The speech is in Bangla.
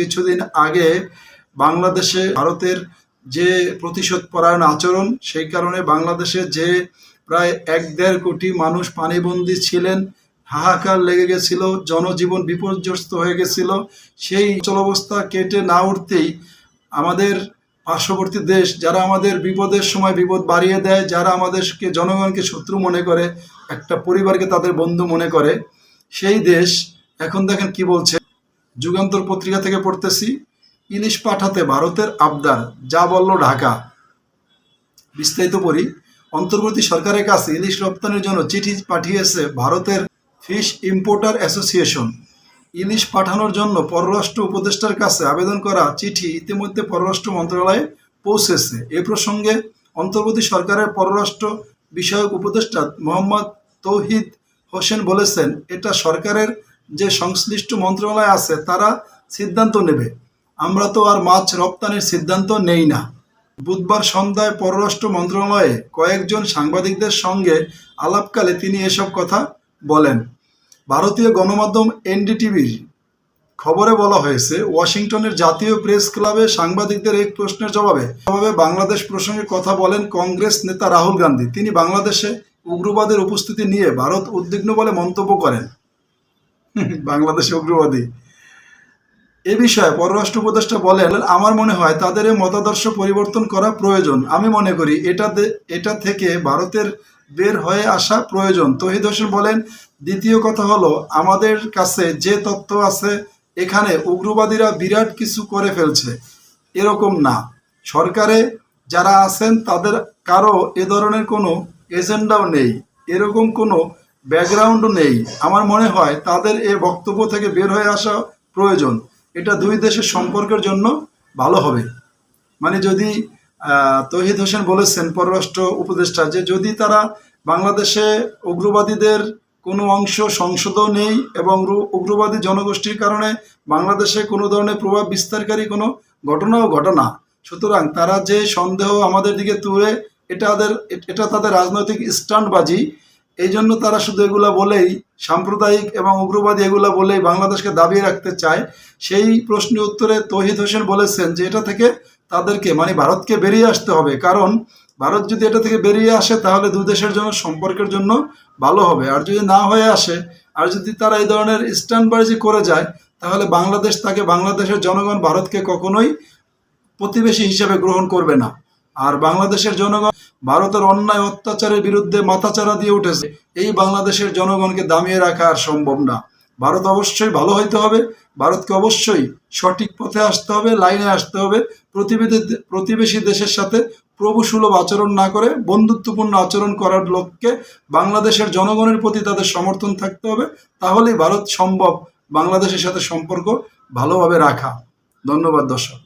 কিছুদিন আগে বাংলাদেশে ভারতের যে প্রতিশোধ পরায়ণ আচরণ, সেই কারণে বাংলাদেশে যে প্রায় এক দেড় কোটি মানুষ পানিবন্দী ছিলেন, হাহাকার লেগে গেছিল, জনজীবন বিপর্যস্ত হয়ে গেছিল, সেই চলবস্থা কেটে না উঠতেই আমাদের পার্শ্ববর্তী দেশ, যারা আমাদের বিপদের সময় বিপদ বাড়িয়ে দেয়, যারা আমাদেরকে, জনগণকে শত্রু মনে করে, একটা পরিবারকে তাদের বন্ধু মনে করে, সেই দেশ এখন দেখেন কি বলছে। যুগান্তর পত্রিকা থেকে পড়তেছি। ইলিশ পাঠাতে ভারতের আবদার, যা বলল ঢাকা। বিস্তারিত পড়ি। অন্তর্বর্তী সরকারের কাছে ইলিশ রপ্তানির জন্য চিঠি পাঠিয়েছে ভারতের ফিশ ইম্পোর্টার অ্যাসোসিয়েশন। ইলিশ পাঠানোর জন্য পররাষ্ট্র উপদেষ্টার কাছে আবেদন করা চিঠি ইতিমধ্যে পররাষ্ট্র মন্ত্রণালয়ে পৌঁছেছে। এ প্রসঙ্গে অন্তর্বর্তী সরকারের পররাষ্ট্র বিষয়ক উপদেষ্টা মোহাম্মদ তৌহিদ হোসেন বলেছেন, এটা সরকারের যে সংশ্লিষ্ট মন্ত্রণালয় আছে, তারা সিদ্ধান্ত নেবে। আমরা তো আর মাছ রপ্তানির সিদ্ধান্ত নেই না। বুধবার সন্ধ্যায় পররাষ্ট্র মন্ত্রণালয়ে কয়েকজন সাংবাদিকদের সঙ্গে আলাপকালে তিনি এসব কথা বলেন। ভারতীয় গণমাধ্যম এনডিটিভির খবরে বলা হয়েছে, ওয়াশিংটনের জাতীয় প্রেস ক্লাবে সাংবাদিকদের এক প্রশ্নের জবাবে জবাবে বাংলাদেশ প্রসঙ্গে কথা বলেন কংগ্রেস নেতা রাহুল গান্ধী। তিনি বাংলাদেশে উগ্রবাদের উপস্থিতি নিয়ে ভারত উদ্বিগ্ন বলে মন্তব্য করেন। বাংলাদেশে উগ্রবাদী। এ বিষয়ে পররাষ্ট্র উপদেষ্টা বলেন, আমার মনে হয় তাদের মতাদর্শ পরিবর্তন করা প্রয়োজন। আমি মনে করি এটা এটা থেকে ভারতের বের হয়ে আসা প্রয়োজন। তহিদ হোসেন বলেন, দ্বিতীয় কথা হলো, আমাদের কাছে যে তথ্য আছে, এখানে উগ্রবাদীরা বিরাট কিছু করে ফেলছে। এরকম না। সরকারে যারা আছেন, তাদের কারও এ ধরনের কোনো এজেন্ডাও নেই। এরকম কোনো ব্যাকগ্রাউন্ডও নেই। আমার মনে হয় তাদের এ বক্তব্য থেকে বের হয়ে আসা প্রয়োজন। এটা দুই দেশের সম্পর্কের জন্য ভালো হবে। মানে যদি তহিদ হোসেন বলেছেন, পররাষ্ট্র উপদেষ্টা, যে যদি তারা বাংলাদেশে উগ্রবাদীদের কোনো অংশ সংসদও নেই এবং উগ্রবাদী জনগোষ্ঠীর কারণে বাংলাদেশে কোনো ধরনের প্রভাব বিস্তারকারী কোনো ঘটনাও ঘটে না, সুতরাং তারা যে সন্দেহ আমাদের দিকে তুলে, এটা তাদের এটা তাদের রাজনৈতিক স্টান্টবাজি এই জন্য তারা শুধু এগুলা বলেই সাম্প্রদায়িক এবং উগ্রবাদী এগুলা বলেই বাংলাদেশকে দাবিয়ে রাখতে চায়। সেই প্রশ্নের উত্তরে তহিদ হোসেন বলেছেন যে এটা থেকে তাদেরকে মানে ভারতকে বেরিয়ে আসতে হবে। কারণ ভারত যদি এটা থেকে বেরিয়ে আসে তাহলে দু দেশের জন্য সম্পর্কের জন্য ভালো হবে। আর যদি না হয়ে আসে, আর যদি তারা এই ধরনের স্ট্যান্ডবাজি করে যায়, তাহলে বাংলাদেশ তাকে, বাংলাদেশের জনগণ ভারতকে কখনোই প্রতিবেশী হিসেবে গ্রহণ করবে না। আর বাংলাদেশের জনগণ ভারতের অন্যায় অত্যাচারের বিরুদ্ধে মাথাচাড়া দিয়ে উঠেছে। এই বাংলাদেশের জনগণকে দামিয়ে রাখা আর সম্ভব না। ভারত অবশ্যই ভালো হইতে হবে। ভারতকে অবশ্যই সঠিক পথে আসতে হবে, লাইনে আসতে হবে। প্রতিবেদী প্রতিবেশী দেশের সাথে প্রভুসুলভ আচরণ না করে, বন্ধুত্বপূর্ণ আচরণ করার লক্ষ্যে বাংলাদেশের জনগণের প্রতি তাদের সমর্থন থাকতে হবে। তাহলেই ভারত সম্ভব বাংলাদেশের সাথে সম্পর্ক ভালোভাবে রাখা। ধন্যবাদ, দর্শক।